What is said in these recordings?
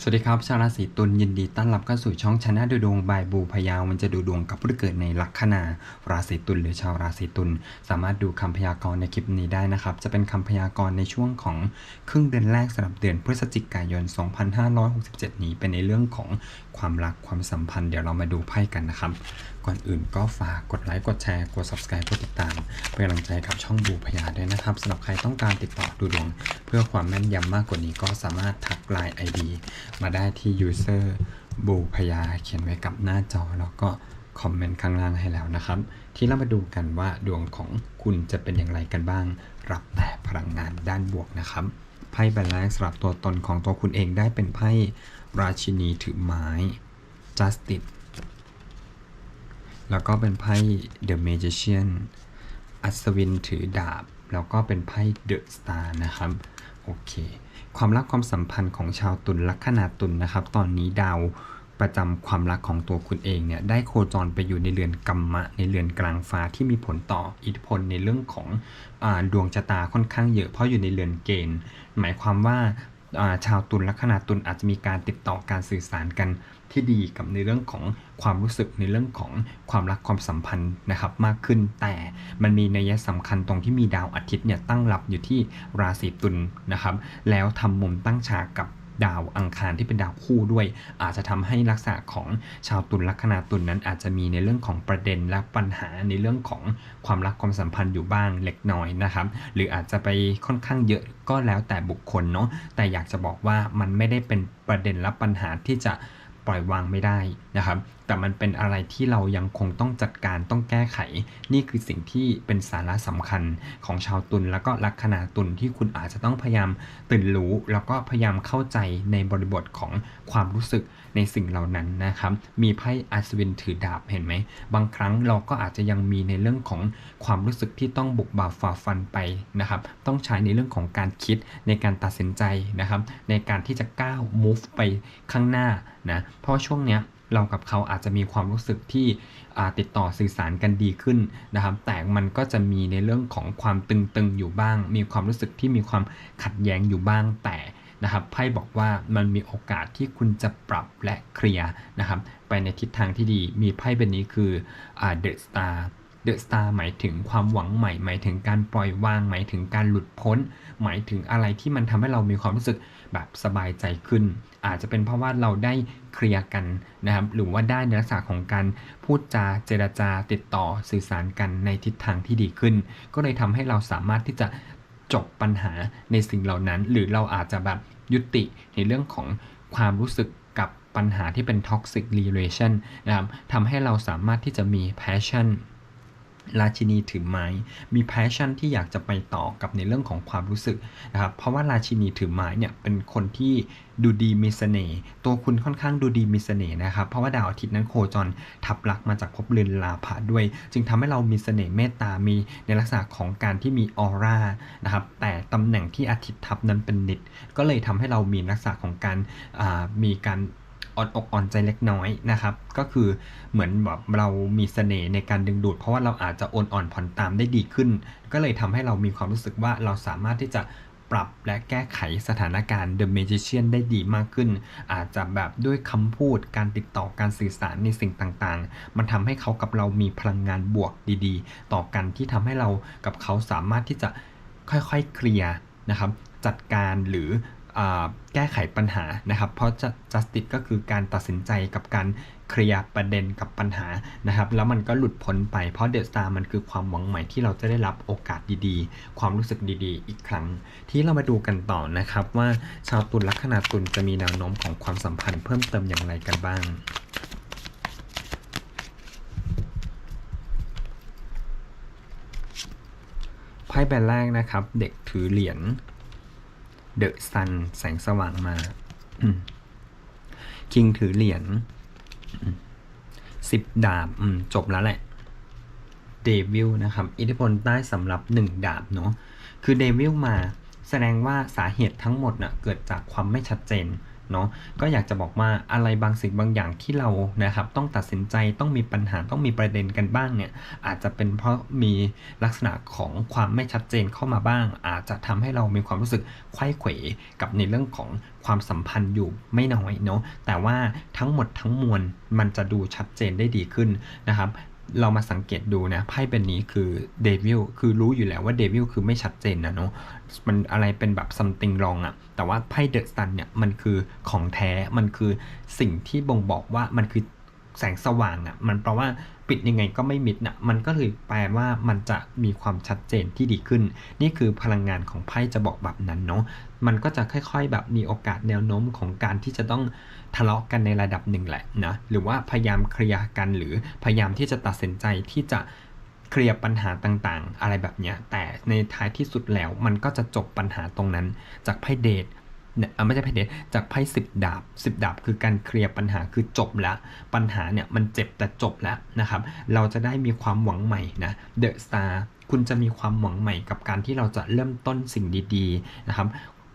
สวัสดีครับ ชาวราศีตุลยินดีต้อนรับเข้าสู่ช่องชนะดูดวงบายบูพยาวมันจะดูดวงกับผู้ที่เกิดในลัคนาราศีตุลหรือชาวราศีตุลสามารถดูคำพยากรณ์ในคลิปนี้ได้นะครับ จะเป็นคำพยากรณ์ในช่วงของครึ่งเดือนแรกสำหรับเดือนพฤศจิกายน 2567 นี้เป็นในเรื่องของความรักความสัมพันธ์เดี๋ยวเรามาดูไพ่กันนะครับ ก่อนอื่นก็ฝากกดไลค์ กดแชร์ กด subscribe กดติดตาม เป็นกำลังใจกับช่องบูพยาด้วยนะครับสำหรับใครต้องการติดต่อดูดวง เพื่อความแม่นยำมากกว่านี้ก็สามารถทักไลน์ ID มาได้ที่ user บูพยาเขียนไว้กับหน้าจอแล้วก็คอมเมนต์ข้างล่างให้แล้วนะครับ ที่เรามาดูกันว่าดวงของคุณจะเป็นอย่างไรกันบ้าง รับแต่พลังงานด้านบวกนะครับไพ่ใบแรกสำหรับตัวตนของตัวคุณเองได้เป็นไพ่ราชินีถือไม้ justice แล้วก็เป็นไพ่ The Magician อัศวินถือดาบ แล้วก็เป็นไพ่ The Star นะครับ โอเค ความรักความสัมพันธ์ของชาวตุลลัคนาตุลนะครับ ตอนนี้ดาวประจำความรักของตัวคุณเองเนี่ยได้โคจรไปอยู่ในเรือนกัมมะ ในเรือนกลางฟ้าที่มีผลต่ออิทธิพลในเรื่องของอดวงชะตาค่อนข้างเยอะเพราะอยู่ในเรือนเกณฑ์ หมายความว่า ชาวตุลลัคนาตุลอาจจะมีการติดต่อการสื่อสารกันที่ดีกับในเรื่องของความรู้สึกในเรื่องของความรักความสัมพันธ์นะครับมากขึ้น แต่มันมีนัยสำคัญตรงที่มีดาวอาทิตย์เนี่ยตั้งรับอยู่ที่ราศีตุลนะครับ แล้วทำมุมตั้งฉากกับ ดาวอังคารที่เป็นดาวคู่ด้วย อาจจะทำให้ลักษณะของชาวตุลลัคนาตุลนั้นอาจจะมีในเรื่องของประเด็นและปัญหาในเรื่องของความรักความสัมพันธ์อยู่บ้างเล็กน้อยนะครับ หรืออาจจะไปค่อนข้างเยอะก็แล้วแต่บุคคลเนาะแต่อยากจะบอกว่ามันไม่ได้เป็นประเด็นและปัญหาที่จะปล่อยวางไม่ได้ นะครับ แต่มันเป็นอะไรที่เรายังคงต้องจัดการต้องแก้ไข นี่คือสิ่งที่เป็นสาระสำคัญของชาวตุลแล้วก็ลัคนาตุลที่คุณอาจจะต้องพยายามตื่นรู้ แล้วก็พยายามเข้าใจในบริบทของความรู้สึกในสิ่งเหล่านั้นนะครับ มีไพ่อัศวินถือดาบเห็นไหม บางครั้งเราก็อาจจะยังมีในเรื่องของความรู้สึกที่ต้องบุกบ่าฝ่าฟันไปนะครับ ต้องใช้ในเรื่องของการคิดในการตัดสินใจนะครับ ในการที่จะก้าว move ไปข้างหน้านะ เพราะว่าช่วงเนี้ย เรากับเขาอาจจะมีความรู้สึกที่ติดต่อสื่อสารกันดีขึ้นนะครับ แต่มันก็จะมีในเรื่องของความตึงๆอยู่บ้าง มีความรู้สึกที่มีความขัดแย้งอยู่บ้างแต่นะครับไพ่บอกว่ามันมีโอกาสที่คุณจะปรับและเคลียร์นะครับ ไปในทิศทางที่ดีมีไพ่เป็นนี้คืออ่า The Star เดอะสตาร์หมายถึงความหวังใหม่ หมายถึงการปล่อยวาง หมายถึงการหลุดพ้น หมายถึงอะไรที่มันทำให้เรามีความรู้สึกแบบสบายใจขึ้น อาจจะเป็นเพราะว่าเราได้ เคลียร์กันนะครับหรือว่าได้ในลักษณะของการพูดจาเจรจาติดต่อสื่อสารกันในทิศทางที่ดีขึ้น ก็เลยทำให้เราสามารถที่จะจบปัญหาในสิ่งเหล่านั้น หรือเราอาจจะแบบยุติในเรื่องของความรู้สึกกับปัญหาที่เป็น toxic relation นะครับทำให้เราสามารถที่จะมี passion ราชินีถือไม้ มี passion ที่อยากจะไปต่อกับในเรื่องของความรู้สึกนะครับ เพราะว่าราชินีถือไม้เนี่ยเป็นคนที่ดูดีมีเสน่ห์ ตัวคุณค่อนข้างดูดีมีเสน่ห์นะครับ เพราะว่าดาวอาทิตย์นั้นโคจรทับลักมาจากภพเรือนลาภะด้วย จึงทำให้เรามีเสน่ห์เมตตา มีในลักษณะของการที่มีออร่านะครับ แต่ตำแหน่งที่อาทิตย์ทับนั้นเป็นนิด ก็เลยทำให้เรามีลักษณะของการมีการ อ่อนอกอ่อนใจเล็กน้อยนะครับ ก็คือเหมือนแบบเรามีเสน่ห์ในการดึงดูด เพราะว่าเราอาจจะโอนอ่อนผ่อนตามได้ดีขึ้น ก็เลยทำให้เรามีความรู้สึกว่าเราสามารถที่จะปรับและแก้ไขสถานการณ์ The Magician ได้ดีมากขึ้น อาจจะแบบด้วยคำพูดการติดต่อการสื่อสารในสิ่งต่างๆ มันทำให้เขากับเรามีพลังงานบวกดีๆ ต่อกันที่ทำให้เรากับเขาสามารถที่จะค่อยๆเคลียร์นะครับจัดการหรือ แก้ไขปัญหานะครับ เพราะ justice ก็คือการตัดสินใจกับการเคลียร์ประเด็นกับปัญหานะครับ แล้วมันก็หลุดพ้นไปเพราะเดอะสตาร์มันคือความหวังใหม่ที่เราจะได้รับโอกาสดีๆ ความรู้สึกดีๆ อีกครั้ง ที่เรามาดูกันต่อนะครับ ว่าชาวตุลลัคนาตุลจะมีแนวโน้มของความสัมพันธ์เพิ่มเติมอย่างไรกันบ้างไพ่ใบแรกนะครับ เด็กถือเหรียญ เดอะซันแสงสว่างมา คิงถือเหรียญสิบดาบจบแล้วแหละเดวิลนะครับ อิทธิพลใต้สำหรับหนึ่งดาบเนาะคือเดวิลมาแสดงว่าสาเหตุทั้งหมดน่ะเกิดจากความไม่ชัดเจน เนาะก็อยากจะบอกว่าอะไรบางสิ่งบางอย่างที่เรานะครับต้องตัดสินใจต้องมีปัญหาต้องมีประเด็นกันบ้างเนี่ยอาจจะเป็นเพราะมีลักษณะของความไม่ชัดเจนเข้ามาบ้าง อาจจะทำให้เรามีความรู้สึกไขว้เขวกับในเรื่องของความสัมพันธ์อยู่ไม่น้อยเนาะแต่ว่าทั้งหมดทั้งมวลมันจะดูชัดเจนได้ดีขึ้นนะครับ เรามาสังเกตดูนะไพ่เป็นนี้คือเดวิลคือรู้อยู่แล้วว่าเดวิลคือไม่ชัดเจนนะเนาะมันอะไรเป็นแบบ something wrong อะแต่ว่าไพ่เดอะสตันเนี่ยมันคือของแท้มันคือสิ่งที่บ่งบอกว่ามันคือแสงสว่างอะมันแปลว่าปิดยังไงก็ไม่มิดนะมันก็เลยแปลว่ามันจะมีความชัดเจนที่ดีขึ้น นี่คือพลังงานของไพ่จะบอกแบบนั้นเนาะ มันก็จะค่อยๆ แบบมีโอกาสแนวโน้มของการที่จะต้องทะเลาะกันในระดับหนึ่งแหละนะหรือว่าพยายามเคลียร์กันหรือพยายามที่จะตัดสินใจที่จะเคลียร์ปัญหาต่างๆ อะไรแบบเนี้ยแต่ในท้ายที่สุดแล้วมันก็จะจบปัญหาตรงนั้นจากไพ่เดทเนี่ยไม่ใช่ไพ่เดทจากไพ่สิบดาบสิบดาบคือการเคลียร์ปัญหาคือจบแล้วปัญหาเนี่ยมันเจ็บแต่จบแล้วนะครับ เราจะได้มีความหวังใหม่นะเดอะสตาร์คุณจะมีความหวังใหม่กับการที่เราจะเริ่มต้นสิ่งดีๆนะครับ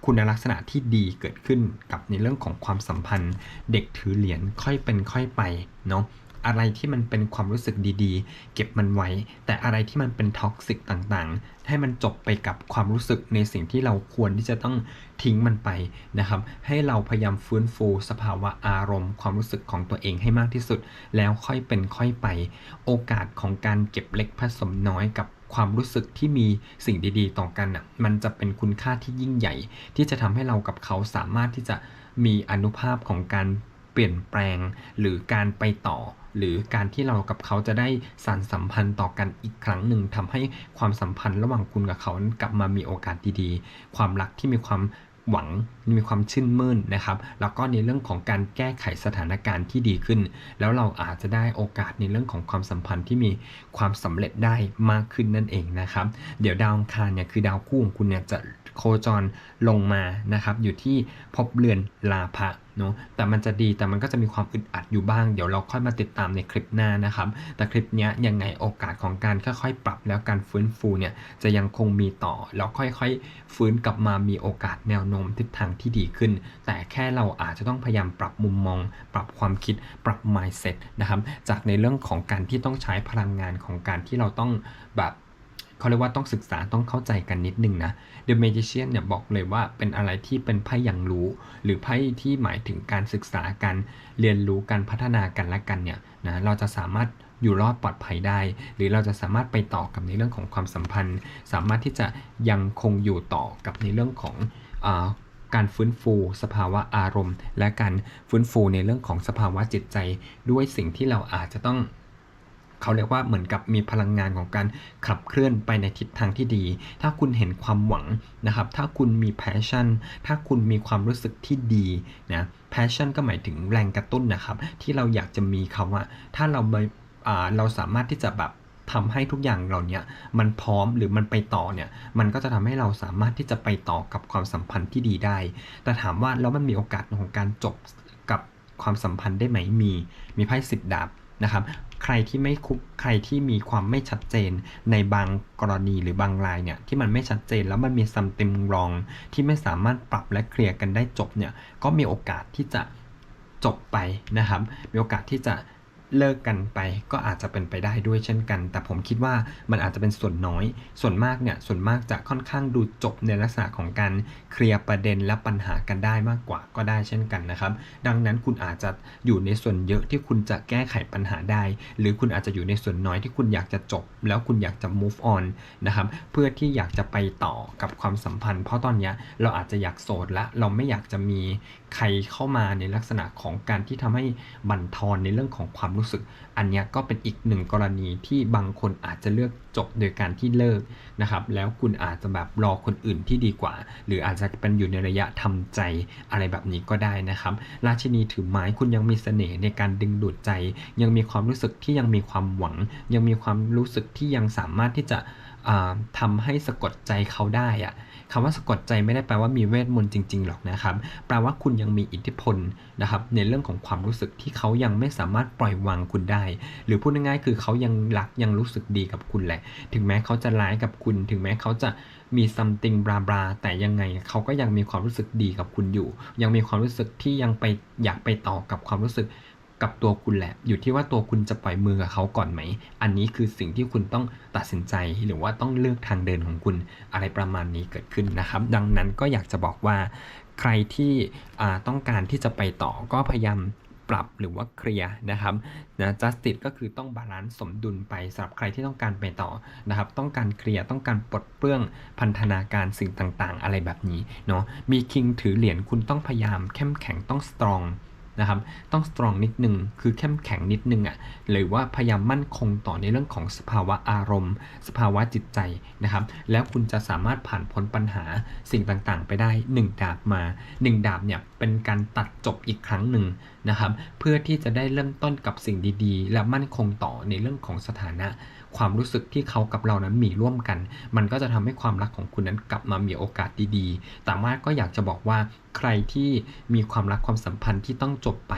คุณลักษณะที่ดีเกิดขึ้นกับในเรื่องของความสัมพันธ์ เด็กถือเหรียญค่อยเป็นค่อยไปเนาะอะไรที่มันเป็นความรู้สึกดีๆ เก็บมันไว้ แต่อะไรที่มันเป็นท็อกซิกต่างๆ ให้มันจบไปกับความรู้สึกในสิ่งที่เราควรที่จะต้องทิ้งมันไปนะครับ ให้เราพยายามฟื้นฟูสภาวะอารมณ์ ความรู้สึกของตัวเองให้มากที่สุด แล้วค่อยเป็นค่อยไป โอกาสของการเก็บเล็กผสมน้อยกับ ความรู้สึกที่มีสิ่งดีๆ ต่อกันอะมันจะเป็นคุณค่าที่ยิ่งใหญ่ ที่จะทำให้เรากับเขาสามารถที่จะมีอนุภาพของการเปลี่ยนแปลง หรือการไปต่อ หรือการที่เรากับเขาจะได้สานสัมพันธ์ต่อกันอีกครั้งหนึ่งทำให้ความสัมพันธ์ระหว่างคุณกับเขากลับมามีโอกาสดีๆ ความรักที่มีความ หวังมีความชื่นมื่นนะครับ แล้วก็ในเรื่องของการแก้ไขสถานการณ์ที่ดีขึ้น แล้วเราอาจจะได้โอกาสในเรื่องของความสัมพันธ์ที่มีความสำเร็จได้มากขึ้นนั่นเองนะครับ เดี๋ยวดาวอังคารเนี่ยคือดาวคู่ของคุณเนี่ยจะ โคจรลงมานะครับอยู่ที่ภพเรือนลาภะเนาะแต่มันจะดีแต่มันก็จะมีความอึดอัดอยู่บ้าง เดี๋ยวเราค่อยมาติดตามในคลิปหน้านะครับ แต่คลิปเนี้ยยังไงโอกาสของการค่อยๆ ปรับแล้วการฟื้นฟูเนี่ยจะยังคงมีต่อแล้วค่อยๆ ฟื้นกลับมามีโอกาสแนวโน้มทิศทางที่ดีขึ้น แต่แค่เราอาจจะต้องพยายามปรับมุมมอง ปรับความคิดปรับ mindset นะครับจากในเรื่องของการที่ต้องใช้พลังงานของการที่เราต้องแบบ เขาเรียกว่าต้องศึกษาต้องเข้าใจกันนิดนึงนะ The Magician เนี่ยบอกเลยว่าเป็นอะไรที่เป็นไพ่ย่างรู้ หรือไพ่ที่หมายถึงการศึกษาการเรียนรู้การพัฒนากันและกันเนี่ยนะเราจะสามารถอยู่รอดปลอดภัยได้ หรือเราจะสามารถไปต่อกับในเรื่องของความสัมพันธ์ สามารถที่จะยังคงอยู่ต่อกับในเรื่องของอการฟื้นฟูสภาวะอารมณ์ และการฟื้นฟูในเรื่องของสภาวะจิตใจ ด้วยสิ่งที่เราอาจจะต้อง เขาเรียกว่าเหมือนกับมีพลังงานของการขับเคลื่อนไปในทิศทางที่ดี ถ้าคุณเห็นความหวังนะครับ ถ้าคุณมี passion ถ้าคุณมีความรู้สึกที่ดีนะ passion ก็หมายถึงแรงกระตุ้นนะครับ ที่เราอยากจะมีเขาว่าถ้าเราไปเราสามารถที่จะแบบทำให้ทุกอย่างเราเนี่ยมันพร้อมหรือมันไปต่อเนี่ยมันก็จะทำให้เราสามารถที่จะไปต่อกับความสัมพันธ์ที่ดีได้ แต่ถามว่าแล้วมันมีโอกาสของการจบกับความสัมพันธ์ได้ไหมมี มีไพ่สิบดาบนะครับ ใครที่ไม่คุกใครที่มีความไม่ชัดเจนในบางกรณีหรือบางรายเนี่ยที่มันไม่ชัดเจนแล้วมันมีซัมติมรองที่ไม่สามารถปรับและเคลียร์กันได้จบเนี่ยก็มีโอกาสที่จะจบไปนะครับ มีโอกาสที่จะ เลิกกันไปก็อาจจะเป็นไปได้ด้วยเช่นกัน แต่ผมคิดว่ามันอาจจะเป็นส่วนน้อย ส่วนมากเนี่ยส่วนมากจะค่อนข้างดูจบในลักษณะของการเคลียร์ประเด็นและปัญหากันได้มากกว่าก็ได้เช่นกันนะครับ ดังนั้นคุณอาจจะอยู่ในส่วนเยอะที่คุณจะแก้ไขปัญหาได้ หรือคุณอาจจะอยู่ในส่วนน้อยที่คุณอยากจะจบ แล้วคุณอยากจะ move on นะครับเพื่อที่อยากจะไปต่อกับความสัมพันธ์ เพราะตอนนี้เราอาจจะอยากโสดละเราไม่อยากจะมีใครเข้ามาในลักษณะของการที่ทำให้บั่นทอนในเรื่องของความรู้สึก อันนี้ก็เป็นอีกหนึ่งกรณีที่บางคนอาจจะเลือกจบโดยการที่เลิกนะครับ แล้วคุณอาจจะแบบรอคนอื่นที่ดีกว่า หรืออาจจะเป็นอยู่ในระยะทำใจอะไรแบบนี้ก็ได้นะครับ ราชินีถือไม้คุณยังมีเสน่ห์ในการดึงดูดใจ ยังมีความรู้สึกที่ยังมีความหวัง ยังมีความรู้สึกที่ยังสามารถที่จะอ่าทำให้สะกดใจเขาได้อะ คำว่าสะกดใจไม่ได้แปลว่ามีเวทมนต์จริงๆหรอกนะครับ แปลว่าคุณยังมีอิทธิพลนะครับในเรื่องของความรู้สึกที่เขายังไม่สามารถปล่อยวางคุณได้ หรือพูดง่ายๆคือเขายังรักยังรู้สึกดีกับคุณแหละ ถึงแม้เขาจะร้ายกับคุณ ถึงแม้เขาจะมี something บลาบลาแต่ยังไงเขาก็ยังมีความรู้สึกดีกับคุณอยู่ ยังมีความรู้สึกที่ยังไปอยากไปต่อกับความรู้สึก กับตัวคุณแหละ อยู่ที่ว่าตัวคุณจะปล่อยมือกับเขาก่อนไหม อันนี้คือสิ่งที่คุณต้องตัดสินใจหรือว่าต้องเลือกทางเดินของคุณอะไรประมาณนี้เกิดขึ้นนะครับ ดังนั้นก็อยากจะบอกว่า ใครที่ต้องการที่จะไปต่อก็พยายามปรับหรือว่าเคลียร์นะครับนะ justice ก็คือต้องบาลานซ์สมดุลไปสำหรับใครที่ต้องการไปต่อนะครับ ต้องการเคลียร์ต้องการปลดเปลื้องพันธนาการสิ่งต่างๆ อะไรแบบนี้เนาะมีคิงถือเหรียญคุณต้องพยายามเข้มแข็งต้อง strong นะครับ ต้อง strong นิดนึง คือเข้มแข็งนิดนึงอะ่ะ หรือว่าพยายามมั่นคงต่อในเรื่องของสภาวะอารมณ์ สภาวะจิตใจนะครับ แล้วคุณจะสามารถผ่านพ้นปัญหาสิ่งต่างๆ ไปได้ 1 ดาบมา 1 ดาบเนี่ยเป็นการตัดจบอีกครั้งหนึ่งนะครับ เพื่อที่จะได้เริ่มต้นกับสิ่งดีๆ และมั่นคงต่อในเรื่องของสถานะ ความรู้สึกที่เขากับเรานั้นมีร่วมกัน มันก็จะทำให้ความรักของคุณนั้นกลับมามีโอกาสดีๆ แต่ว่าก็อยากจะบอกว่าใครที่มีความรักความสัมพันธ์ที่ต้องจบไป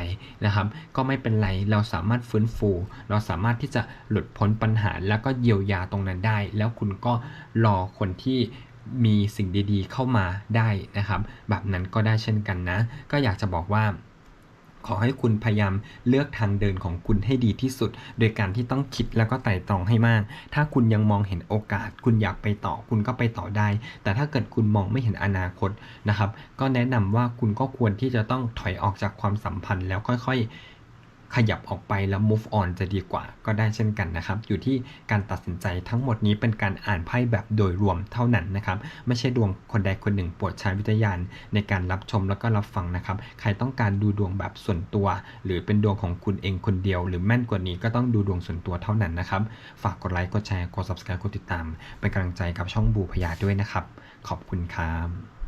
นะครับ ก็ไม่เป็นไรเราสามารถฟื้นฟู เราสามารถที่จะหลุดพ้นปัญหา แล้วก็เยียวยาตรงนั้นได้ แล้วคุณก็รอคนที่มีสิ่งดีๆ เข้ามาได้นะครับ แบบนั้นก็ได้เช่นกันนะ ก็อยากจะบอกว่า ขอให้คุณพยายามเลือกทางเดินของคุณให้ดีที่สุด โดยการที่ต้องคิดแล้วก็ไต่ตรองให้มาก ถ้าคุณยังมองเห็นโอกาส คุณอยากไปต่อคุณก็ไปต่อได้ แต่ถ้าเกิดคุณมองไม่เห็นอนาคตนะครับ ก็แนะนำว่าคุณก็ควรที่จะต้องถอยออกจากความสัมพันธ์แล้วค่อยๆ ขยับออกไปแล้ว move on จะดีกว่าก็ได้เช่นกันนะครับ อยู่ที่การตัดสินใจทั้งหมดนี้เป็นการอ่านไพ่แบบโดยรวมเท่านั้นนะครับ ไม่ใช่ดวงคนใดคนหนึ่งโปรดใช้วิจารณญาณในการรับชมแล้วก็รับฟังนะครับ ใครต้องการดูดวงแบบส่วนตัว หรือเป็นดวงของคุณเองคนเดียว หรือแม่นกว่านี้ก็ต้องดูดวงส่วนตัวเท่านั้นนะครับ ฝากกดไลค์กดแชร์กด subscribe กดติดตามเป็นกำลังใจกับช่องบูพยาด้วยนะครับ ขอบคุณครับ